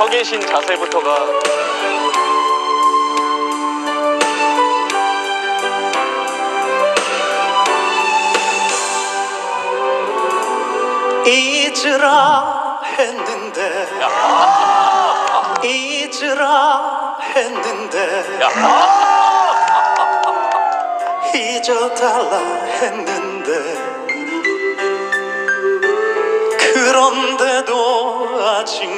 서 계신 자세부터가 잊으라 했는데 잊으라 했는데 잊어달라 했는데. 그런데도 아직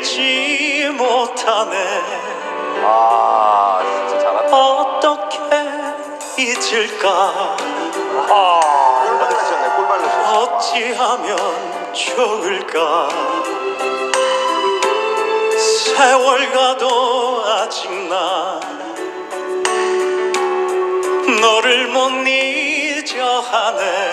잊지 못하네 아 진짜 잘한다. 어떻게 잊을까 꿀 받으셨네. 꿀 받으셨네. 어찌하면 좋을까 세월 가도 아직 나 너를 못 잊어 하네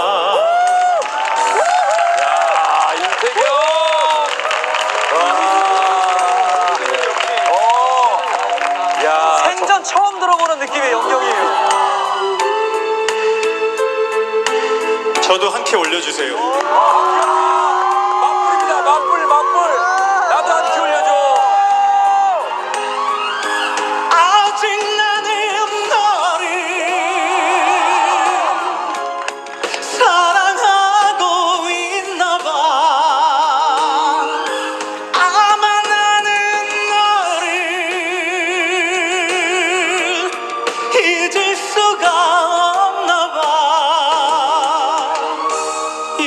저도 한 키 올려주세요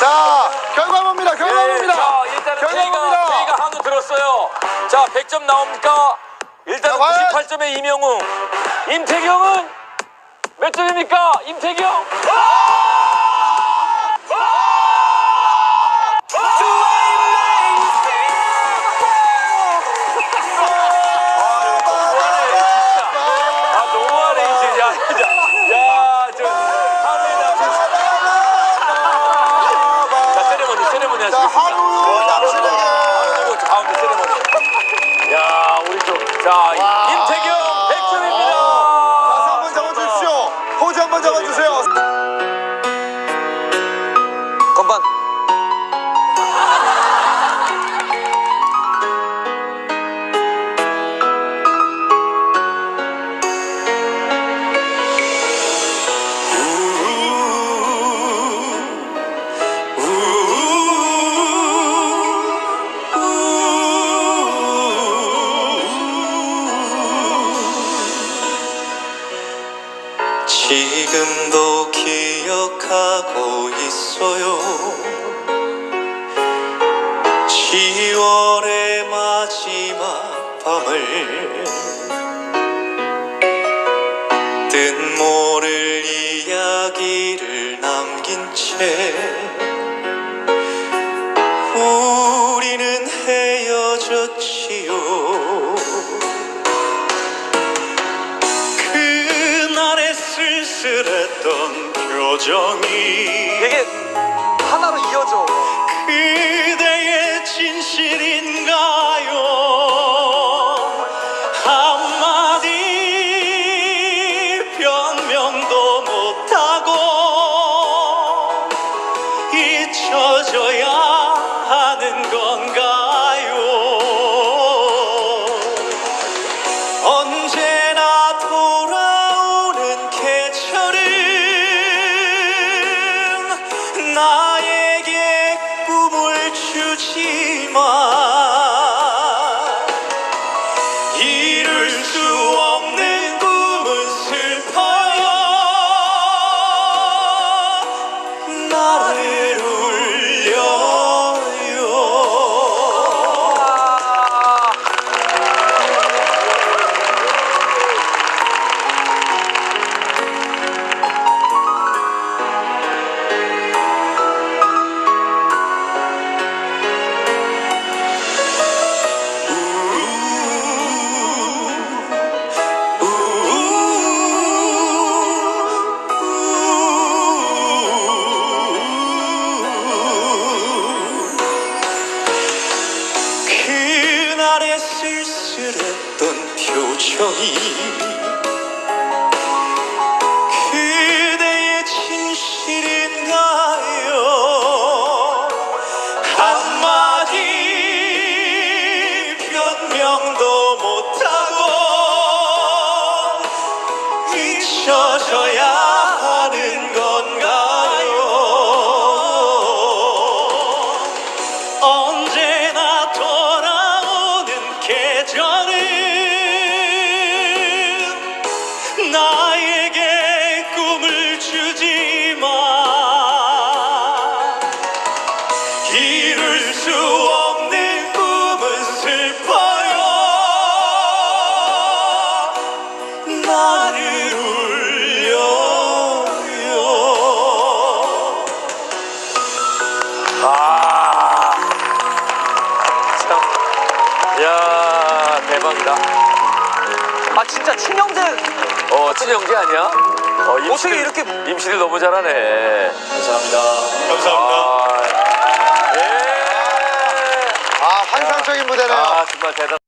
자, 결과봅니다. 결과봅니다. 자, 일단은 저희가, 결과봅니다. 저희가 한우 들었어요. 자, 100점 나옵니까? 일단은 자, 과연? 98점의 이명웅. 임태경은 몇 점입니까? 임태경? 아, 세 기억하고 있어요. 10월의 마지막 밤을 뜻 모를 이야기를 남긴 채 표정이 되게 하나로 이어져. 그대의 진실인 잊혀 어, 친형제 아니야? 어, 임시를, 어떻게 이렇게- 임시를 너무 잘하네. 감사합니다 아, 예. 아, 환상적인 무대네요. 아, 정말 대단.